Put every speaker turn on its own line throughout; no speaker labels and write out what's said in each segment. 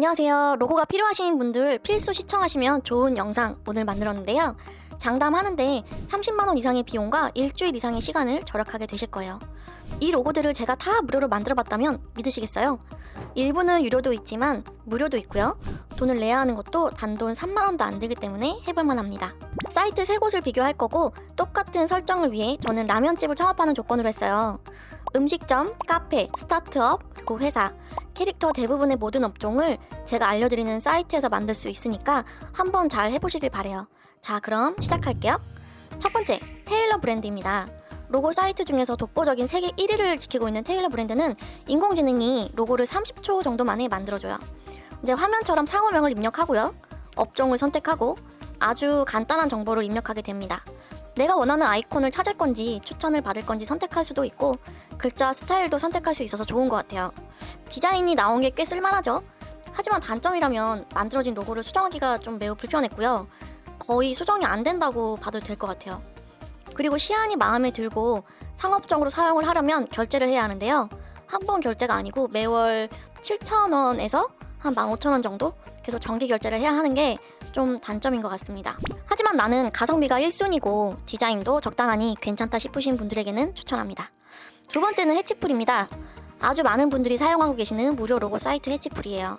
안녕하세요. 로고가 필요하신 분들 필수 시청하시면 좋은 영상 오늘 만들었는데요. 장담하는데 30만원 이상의 비용과 일주일 이상의 시간을 절약하게 되실 거예요. 이 로고들을 제가 다 무료로 만들어 봤다면 믿으시겠어요? 일부는 유료도 있지만 무료도 있고요. 돈을 내야 하는 것도 단돈 3만원도 안 들기 때문에 해볼만 합니다. 사이트 세 곳을 비교할 거고 똑같은 설정을 위해 저는 라면집을 창업하는 조건으로 했어요. 음식점, 카페, 스타트업, 그리고 회사, 캐릭터 대부분의 모든 업종을 제가 알려드리는 사이트에서 만들 수 있으니까 한번 잘 해보시길 바래요. 자, 그럼 시작할게요. 첫 번째, 테일러 브랜드입니다. 로고 사이트 중에서 독보적인 세계 1위를 지키고 있는 테일러 브랜드는 인공지능이 로고를 30초 정도 만에 만들어줘요. 이제 화면처럼 상호명을 입력하고요. 업종을 선택하고 아주 간단한 정보를 입력하게 됩니다. 내가 원하는 아이콘을 찾을 건지 추천을 받을 건지 선택할 수도 있고 글자 스타일도 선택할 수 있어서 좋은 것 같아요. 디자인이 나온 게 꽤 쓸만하죠. 하지만 단점이라면 만들어진 로고를 수정하기가 좀 매우 불편했고요. 거의 수정이 안 된다고 봐도 될 것 같아요. 그리고 시안이 마음에 들고 상업적으로 사용을 하려면 결제를 해야 하는데요. 한 번 결제가 아니고 매월 7,000원에서 한 15,000원 정도? 계속 정기 결제를 해야 하는 게 좀 단점인 것 같습니다. 하지만 나는 가성비가 1순위고 디자인도 적당하니 괜찮다 싶으신 분들에게는 추천합니다. 두 번째는 해치풀입니다. 아주 많은 분들이 사용하고 계시는 무료 로고 사이트 해치풀이에요.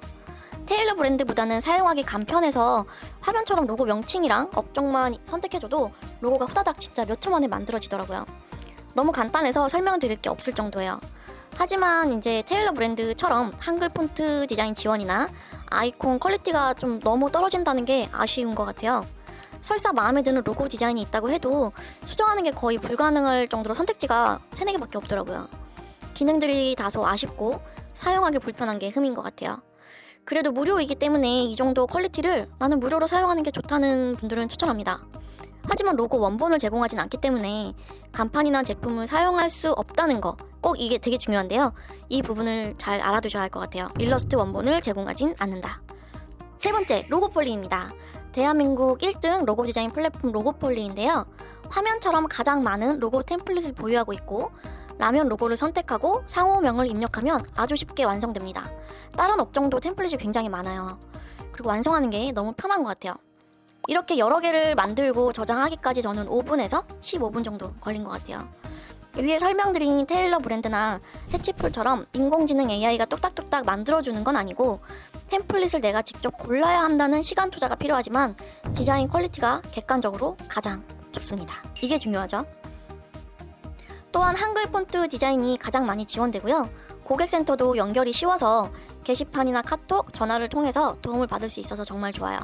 테일러 브랜드보다는 사용하기 간편해서 화면처럼 로고 명칭이랑 업종만 선택해줘도 로고가 후다닥 진짜 몇 초 만에 만들어지더라고요. 너무 간단해서 설명드릴 게 없을 정도예요. 하지만 이제 테일러 브랜드처럼 한글 폰트 디자인 지원이나 아이콘 퀄리티가 좀 너무 떨어진다는 게 아쉬운 것 같아요. 설사 마음에 드는 로고 디자인이 있다고 해도 수정하는 게 거의 불가능할 정도로 선택지가 세네 개밖에 없더라고요. 기능들이 다소 아쉽고 사용하기 불편한 게 흠인 것 같아요. 그래도 무료이기 때문에 이 정도 퀄리티를 나는 무료로 사용하는 게 좋다는 분들은 추천합니다. 하지만 로고 원본을 제공하진 않기 때문에 간판이나 제품을 사용할 수 없다는 거 꼭 이게 되게 중요한데요. 이 부분을 잘 알아두셔야 할 것 같아요. 일러스트 원본을 제공하진 않는다. 세 번째, 로고폴리입니다. 대한민국 1등 로고 디자인 플랫폼 로고폴리인데요. 화면처럼 가장 많은 로고 템플릿을 보유하고 있고 라면 로고를 선택하고 상호명을 입력하면 아주 쉽게 완성됩니다. 다른 업종도 템플릿이 굉장히 많아요. 그리고 완성하는 게 너무 편한 것 같아요. 이렇게 여러 개를 만들고 저장하기까지 저는 5분에서 15분 정도 걸린 것 같아요. 위에 설명드린 테일러 브랜드나 해치풀처럼 인공지능 AI가 뚝딱뚝딱 만들어주는 건 아니고 템플릿을 내가 직접 골라야 한다는 시간 투자가 필요하지만 디자인 퀄리티가 객관적으로 가장 좋습니다. 이게 중요하죠. 또한 한글 폰트 디자인이 가장 많이 지원되고요. 고객센터도 연결이 쉬워서 게시판이나 카톡, 전화를 통해서 도움을 받을 수 있어서 정말 좋아요.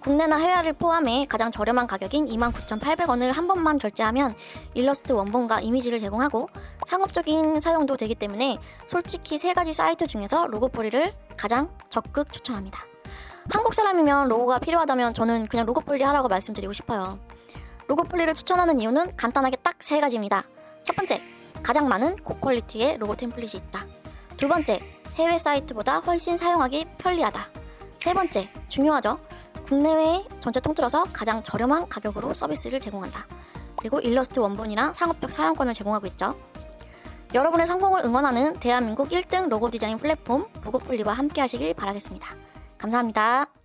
국내나 해외를 포함해 가장 저렴한 가격인 29,800원을 한 번만 결제하면 일러스트 원본과 이미지를 제공하고 상업적인 사용도 되기 때문에 솔직히 세 가지 사이트 중에서 로고폴리를 가장 적극 추천합니다. 한국 사람이면 로고가 필요하다면 저는 그냥 로고폴리 하라고 말씀드리고 싶어요. 로고폴리를 추천하는 이유는 간단하게 딱 세 가지입니다. 첫 번째, 가장 많은 고퀄리티의 로고 템플릿이 있다. 두 번째, 해외 사이트보다 훨씬 사용하기 편리하다. 세 번째, 중요하죠. 국내외 전체 통틀어서 가장 저렴한 가격으로 서비스를 제공한다. 그리고 일러스트 원본이랑 상업적 사용권을 제공하고 있죠. 여러분의 성공을 응원하는 대한민국 1등 로고 디자인 플랫폼 로고폴리와 함께 하시길 바라겠습니다. 감사합니다.